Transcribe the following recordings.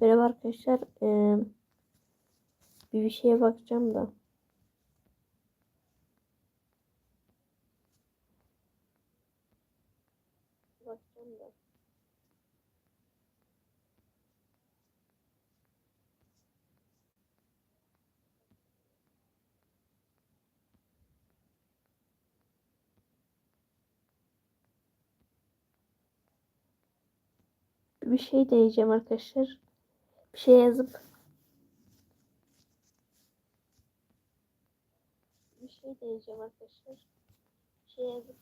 Merhaba arkadaşlar. Ee, bir şeye bakacağım da. Bakacağım da. Bir şey deneyeceğim arkadaşlar. Bir şey yazıp bir şey deneyeceğim arkadaşlar. Bir şey yazıp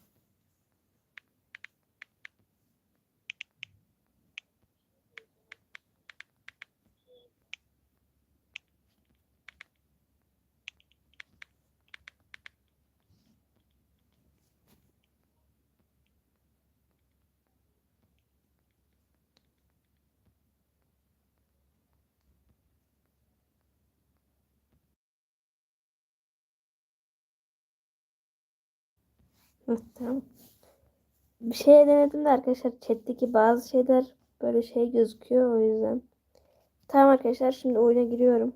tamam. Bir şey denedim de arkadaşlar chat'teki bazı şeyler böyle şey gözüküyor o yüzden. Tamam arkadaşlar şimdi oyuna giriyorum.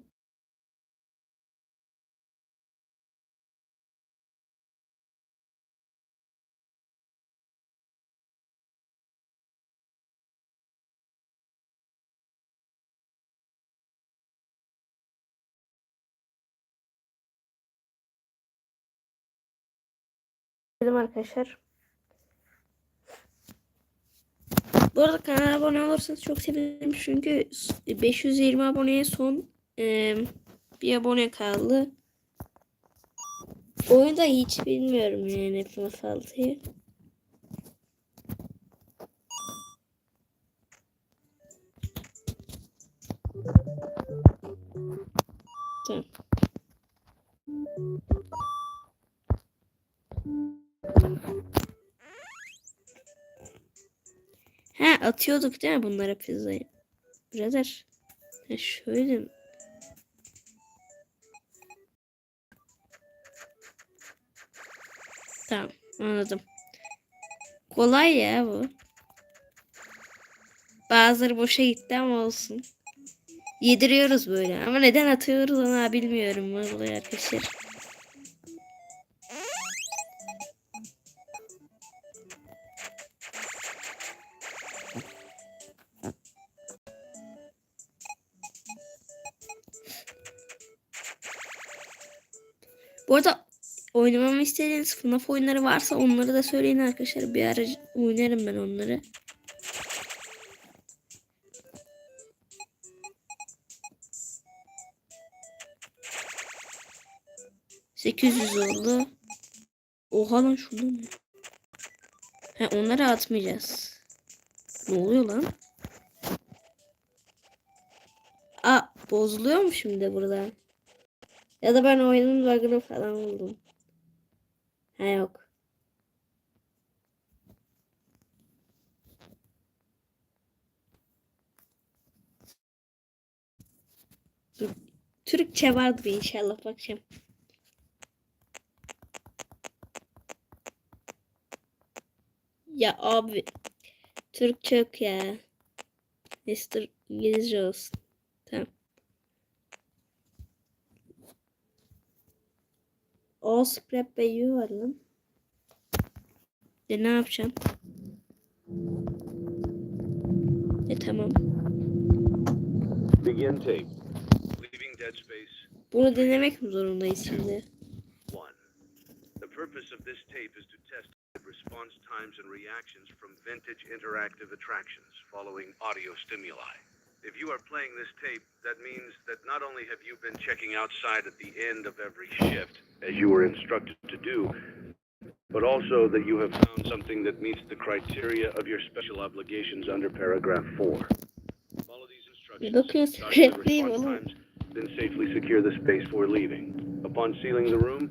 Dedim arkadaşlar. Bu arada kanala abone olursanız çok sevinirim çünkü 520 aboneye son eee, bir abone kaldı. Oyunu da hiç bilmiyorum yani FNAF 6'yı. Tamam. Ha atıyorduk değil mi bunlara pizzayı? Birader. Ha şöyle mi? Tamam anladım. Kolay ya bu. Bazıları boşa gitti ama olsun. Yediriyoruz böyle. Ama neden atıyoruz onu bilmiyorum vallahi arkadaşlar. Oynamamı istediğiniz FNAF oyunları varsa onları da söyleyin arkadaşlar. Bir ara oynarım ben onları. Sekiz yüz oldu. Oha lan şurada ne? He onları atmayacağız. Ne oluyor lan? Aa bozuluyor mu şimdi burada? Ya da ben oyunun bug'ını falan buldum. Ha yok. Türkçe vardır inşallah bakacağım. Ya abi Türkçe yok ya. Dur İngilizce olsun. O scrap bayı var lan. De ne yapacağım? E tamam. Begin tape. Leaving Dead Space Bunu denemek mi zorundayız şimdi? 1. The purpose of this tape is to test response times and reactions from vintage interactive attractions following audio stimuli. If you are playing this tape, that means that not only have you been checking outside at the end of every shift, as you were instructed to do, but also that you have found something that meets the criteria of your special obligations under paragraph 4. Follow these instructions. Bakıyorsun, document oğlum. times, then safely secure the space for leaving. Upon sealing the room,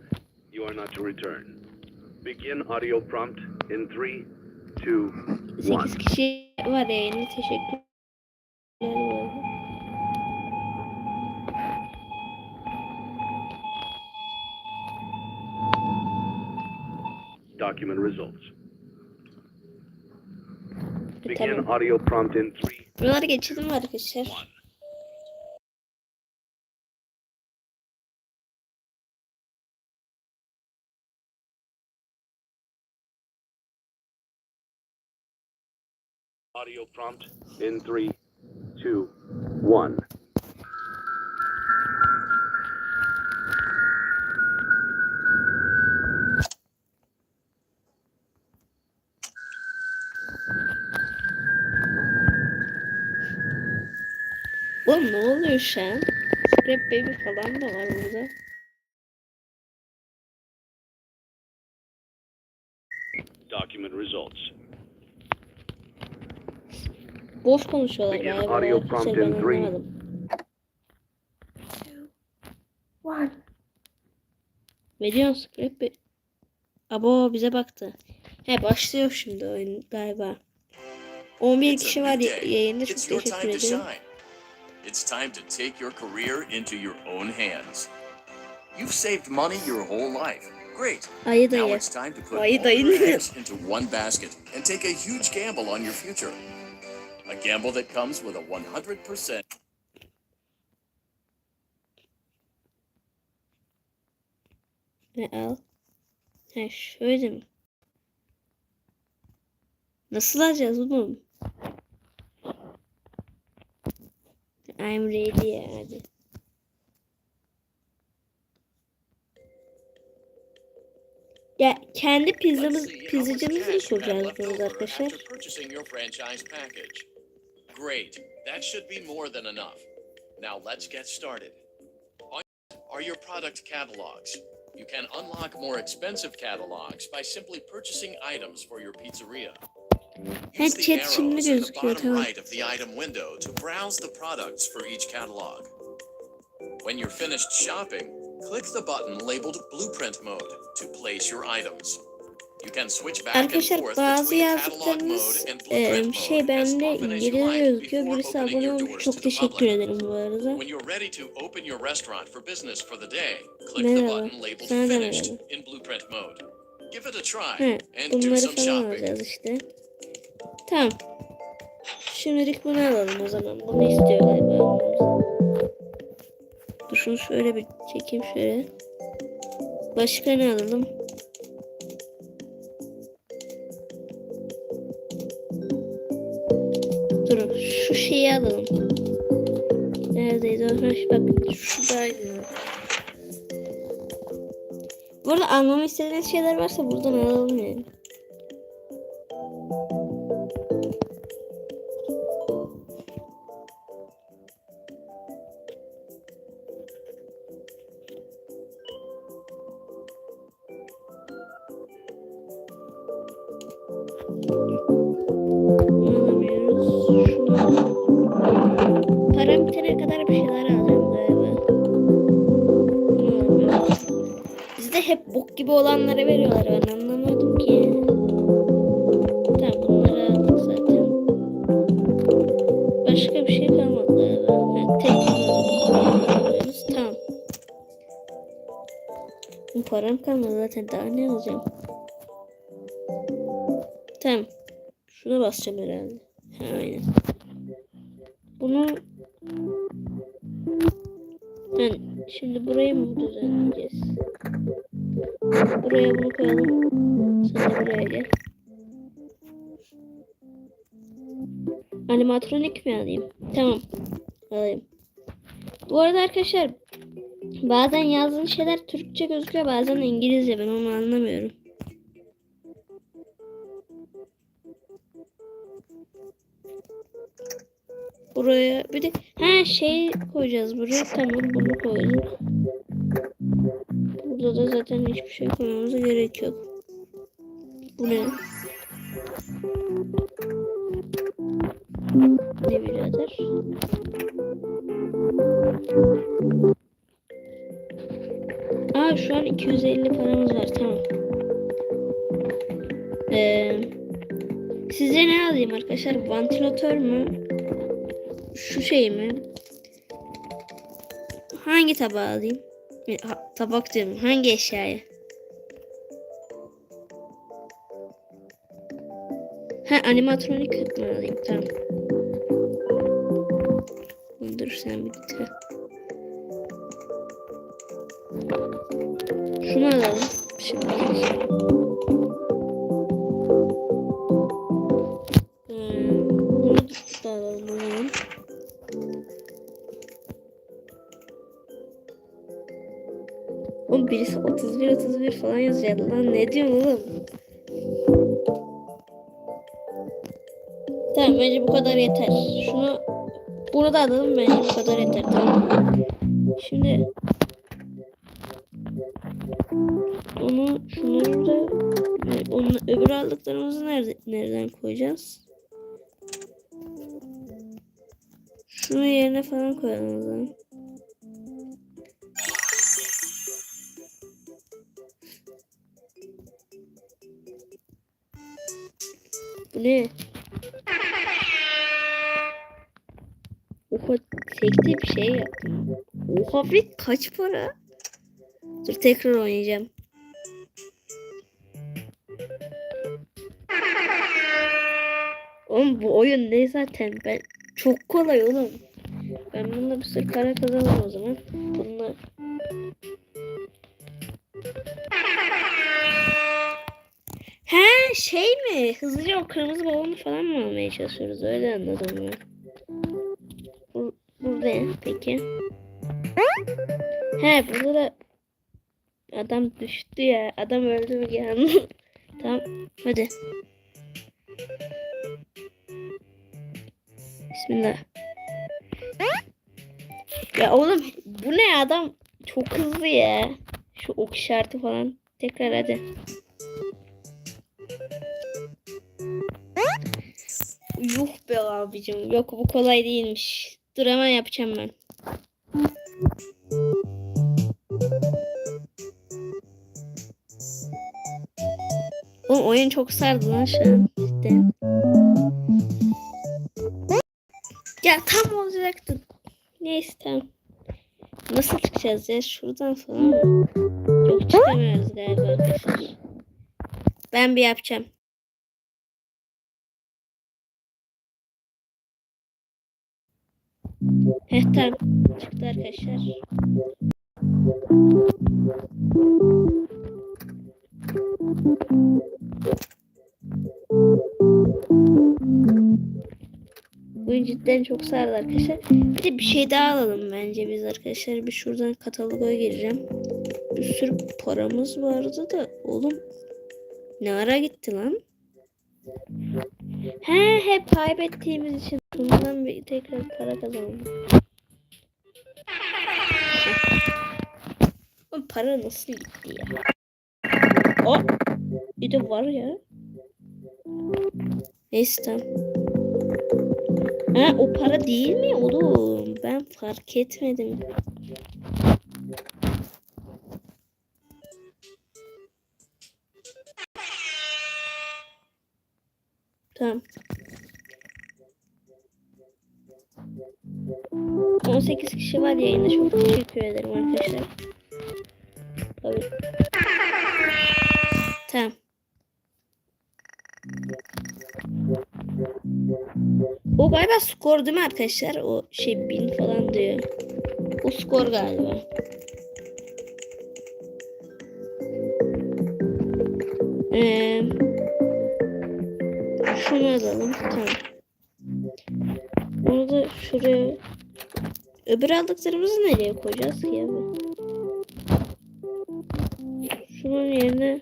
you are not to return. Begin audio prompt in 3, 2, 1. 8 kişi var yayını teşekkür ederim. Document results. Begin audio prompt in 3. Buraları. Audio prompt in 3 two, one. Oğlum ne oluyor şu an? Scrap Baby falan da var burada. Document results. Boş konuşuyorlar Begin galiba. audio in three. anlamadım. One. Ne diyorsun Scrap? Abo bize baktı. He başlıyor şimdi oyun galiba. 11 It's a kişi var yayında çok teşekkür time to ederim. shine. It's time to take your career into your own hands. You've saved money your whole life. Great. Ayı Now dayı. it's time to put Ayı all your eggs into one basket and take a huge gamble on your future. A gamble that comes with a 100% Ne al? He şöyle mi? Nasıl alacağız oğlum? I'm ready ya hadi. Ya kendi pizzamız, pizzacımızı over arkadaşlar? Great. That should be more than enough. Now let's get started. On are your product catalogs. You can unlock more expensive catalogs by simply purchasing items for your pizzeria. Use the arrows in the bottom right of the item window to browse the products for each catalog. When you're finished shopping, click the button labeled Blueprint Mode to place your items. Arkadaşlar bazı yazdıklarınız e, şey bende İngilizce gözüküyor. Birisi abone olmuş. Çok teşekkür ederim bu arada. Merhaba, sana da merhaba. do bunları falan alacağız işte. Tamam. Şimdilik bunu alalım o zaman. Bunu istiyor galiba. Dur şunu şöyle bir çekeyim şöyle. Başka ne alalım? Durun şu şeyi alalım. Neredeydi? Heh, Bak şuradaydı. Bu arada almamı istediğiniz şeyler varsa buradan alalım yani. Param bitene kadar bir şeyler alacağım galiba. Bizde hep bok gibi olanlara veriyorlar. Ben anlamadım ki. Tamam bunları zaten. Başka bir şey kalmadı galiba. Ha, tek alıyoruz. Tamam. Param kalmadı zaten. Daha ne alacağım? Basacağım herhalde. Ha, aynen. Bunu ben şimdi burayı mı düzenleyeceğiz? Buraya bunu koyalım. Sen de buraya gel. Animatronik mi alayım? Tamam. Alayım. Bu arada arkadaşlar bazen yazdığın şeyler Türkçe gözüküyor bazen İngilizce ben onu anlamıyorum. Buraya bir de ha şey koyacağız buraya tamam bunu koyduk. Burada da zaten hiçbir şey koymamıza gerek yok. Bu ne? Ne birader? Aa şu an 250 paramız var tamam. Ee, sizce ne alayım arkadaşlar? Vantilatör mü? Şu şey mi? Hangi tabağı alayım? E, ha- tabak diyorum. Hangi eşyayı? Ha animatronik mi alayım? Tamam. Dur sen bir de. Şunu alalım. Şimdi. Falan yazıyor lan. Ne diyorsun oğlum? Tamam bence bu kadar yeter. Şunu bunu da alalım bence bu kadar yeter tamam. Şimdi onu şunları da ve onun öbür aldıklarımızı nerede, nereden koyacağız? Şunu yerine falan koyalım o zaman. Ne? Oha tekte bir şey yaptım. Oha bir kaç para? Dur tekrar oynayacağım. Oğlum bu oyun ne zaten ben çok kolay oğlum. Ben bununla bir sürü para kazanırım o zaman. Bununla şey mi? Hızlıca o kırmızı balonu falan mı almaya çalışıyoruz? Öyle anladım ben. Bu, burada ne peki? He burada da adam düştü ya. Adam öldü mü yani? tamam hadi. Bismillah. Ya oğlum bu ne adam çok hızlı ya. Şu ok işareti falan. Tekrar hadi. Yuh be abicim. Yok bu kolay değilmiş. Dur hemen yapacağım ben. Oğlum oyun çok sardı lan şu an. İşte. Ya tam olacaktı. Neyse tamam. Nasıl çıkacağız ya? Şuradan falan mı? Yok çıkamıyoruz galiba. Ben bir yapacağım. Heh tamam. Çıktı arkadaşlar. Bu cidden çok sardı arkadaşlar. Bir de bir şey daha alalım bence biz arkadaşlar. Bir şuradan kataloga gireceğim. Bir sürü paramız vardı da oğlum ne ara gitti lan? He hep kaybettiğimiz için bundan bir tekrar para kazanalım. Oğlum para nasıl gitti ya? O bir de var ya. Neyse tamam. Ha o para değil mi oğlum? Ben fark etmedim. Tamam. 18 kişi var yayında. Çok teşekkür ederim arkadaşlar. Tabii. Tamam. O galiba skor değil mi arkadaşlar? O şey bin falan diyor. O skor galiba. Ee, şunu alalım. Tamam. Onu da şuraya öbür aldıklarımızı nereye koyacağız ki abi? Şunun yerine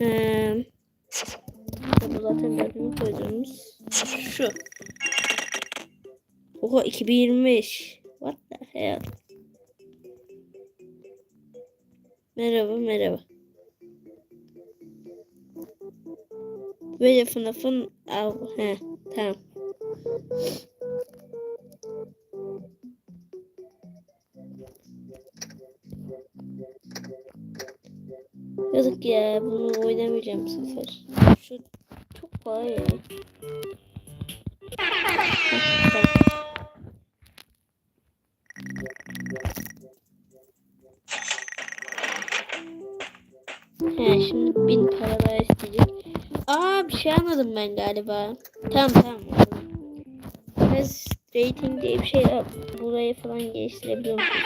ee, bu zaten dördüncü koyduğumuz şu. Oha 2025. What the hell? Merhaba merhaba. Böyle FNAF'ın av he tamam. Yazık ya bunu oynamayacağım sefer. Şu çok kolay ya. He şimdi bin para daha isteyecek. Aa bir şey anladım ben galiba. Tamam tamam. Biz rating diye bir şey yap. Burayı falan geliştirebiliyor musunuz?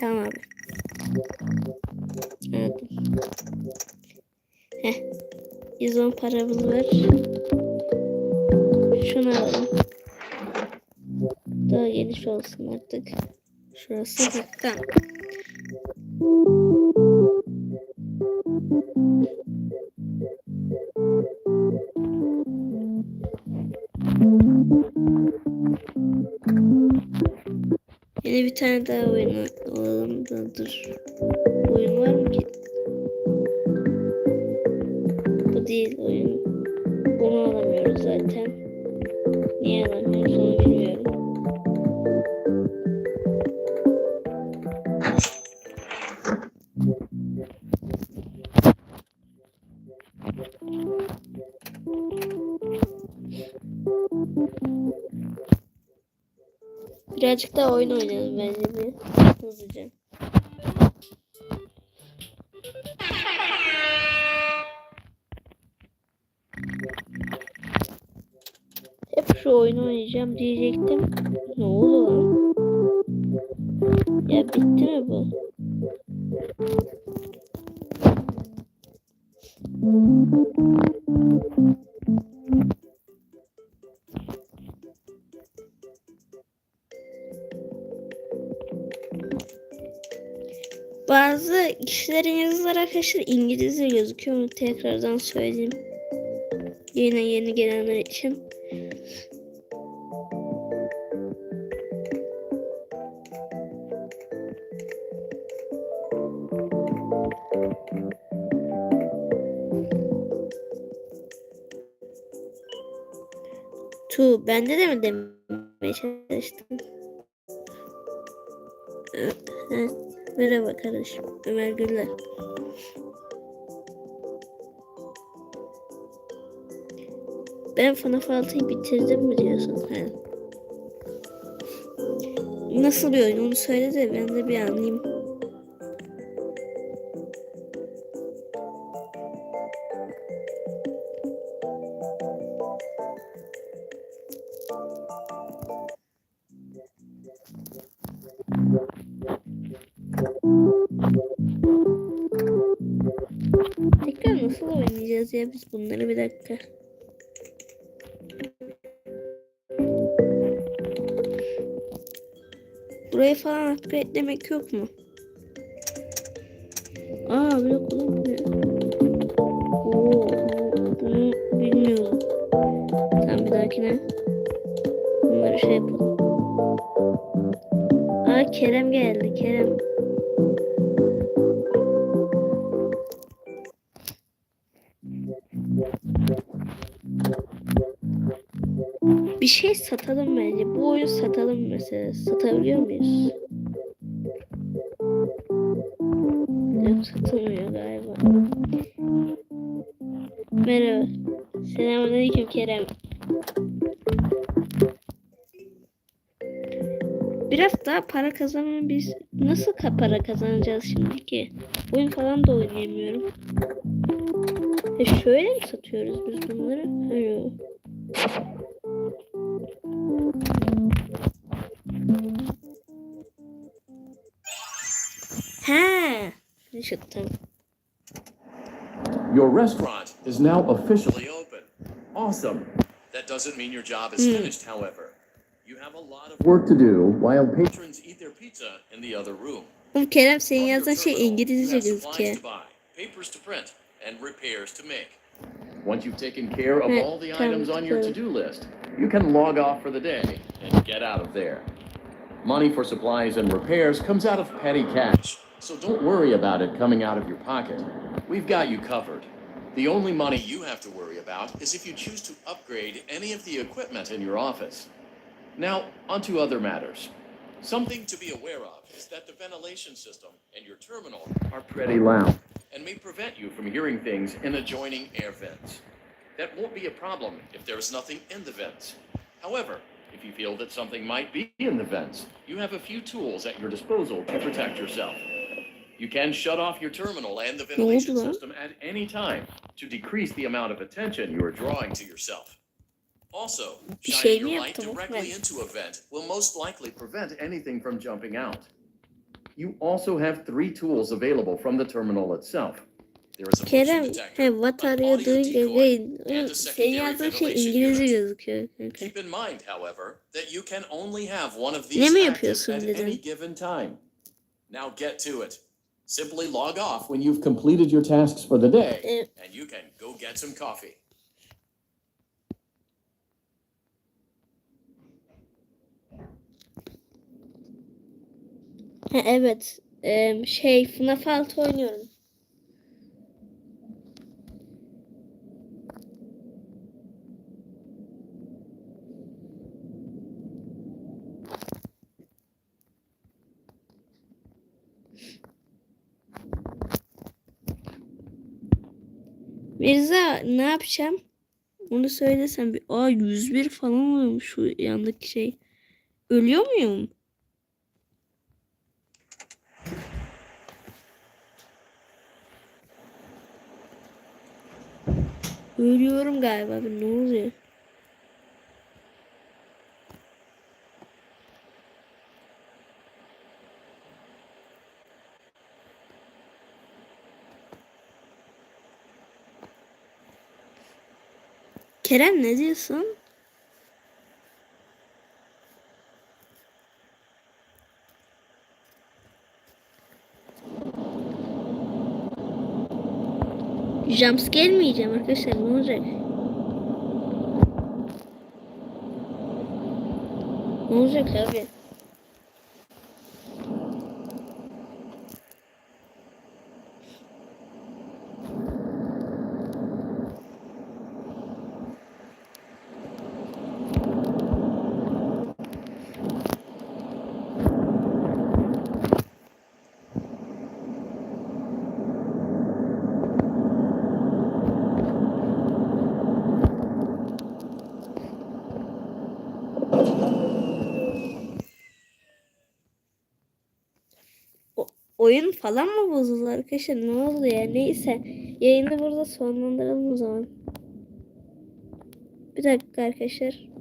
Tamam. Anladım. Heh. 110 paramız var. Şunu alalım. daha geniş olsun artık. Şurası tamam. Yine bir tane daha oyun alalım da dur. Oyun var mı ki? Bu değil oyun. Birazcık daha oyun oynayalım bence bir hızlıca. Hep şu oyunu oynayacağım diyecektim. Ne oldu? Ya bitti mi bu? Bazı arkadaşlar İngilizce gözüküyor. Onu tekrardan söyleyeyim. Yeni yeni gelenler için. Tu bende de mi demeye çalıştın? Evet. Merhaba kardeşim. Ömer Güller. Ben FNAF 6'yı bitirdim mi diyorsun? He. Nasıl bir oyun onu söyle de ben de bir anlayayım. Ya biz bunları bir dakika. Burayı falan upgrade'lemek yok mu? Aa blok bu ne? Oo, bunu bilmiyorum. Tamam bir dahakine. Bunları şey yapalım. Aa Kerem geldi Kerem. Satalım bence. Bu oyunu satalım mesela. Satabiliyor muyuz? Yok satılmıyor galiba. Merhaba. Selamünaleyküm Kerem. Biraz daha para kazanmaya biz nasıl para kazanacağız şimdi ki? Oyun falan da oynayamıyorum. E şöyle mi satıyoruz biz bunları? Hayır. Ha, şuttum. Your restaurant is now officially open. Awesome. That doesn't mean your job is Hmm. finished, however. You have a lot of work to do while patrons eat their pizza in the other room. Oğlum Kerem senin On your yazdığın şey terminal, İngilizce you have gözüküyor. supplies to buy, papers to print, and repairs to make. Once you've taken care of all the items on your to-do list, you can log off for the day and get out of there. Money for supplies and repairs comes out of petty cash, so don't worry about it coming out of your pocket. We've got you covered. The only money you have to worry about is if you choose to upgrade any of the equipment in your office. Now, onto other matters. Something to be aware of is that the ventilation system and your terminal are pretty loud and may prevent you from hearing things in adjoining air vents. That won't be a problem if there is nothing in the vents. However, if you feel that something might be in the vents, you have a few tools at your disposal to protect yourself. You can shut off your terminal and the ventilation system at any time to decrease the amount of attention you are drawing to yourself. Also, shining your light directly into a vent will most likely prevent anything from jumping out. You also have three tools available from the terminal itself. There is a motion Kerem, detector, he, what an are you audio doing decoy, again? and a Oğlum, secondary Senin yazdığın ventilation İngilizce unit. gözüküyor. kanka. Keep in mind, however, that you can only have one of Yine these mi active yapıyorsun at dedin? any given time. Now get to it. Simply log off when you've completed your tasks for the day, Ee, and you can go get some coffee. Evet. Ee, şey FNAF 6 oynuyorum. Mirza ne yapacağım? Onu söylesem bir. Aa 101 falan oluyormuş şu yandaki şey. Ölüyor muyum? Ölüyorum galiba. Ne oluyor? Kerem ne diyorsun? Jumpscare mi yiyeceğim arkadaşlar ne olacak? Ne olacak abi? Oyun falan mı bozuldu arkadaşlar? Ne oldu ya? Neyse. Yayını burada sonlandıralım o zaman. Bir dakika arkadaşlar.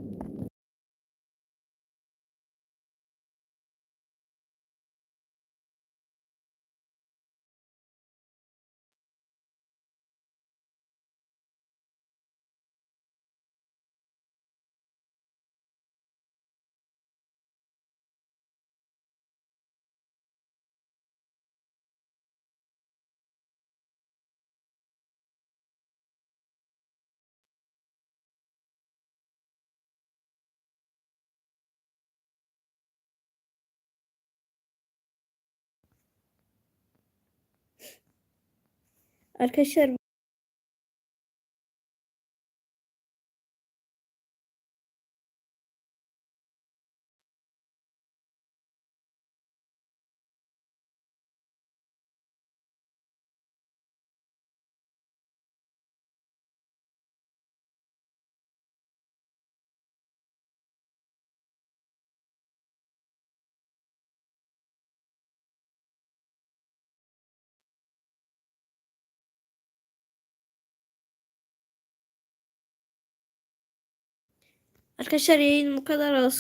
Arkadaşlar Arkadaşlar yayın bu kadar olsun.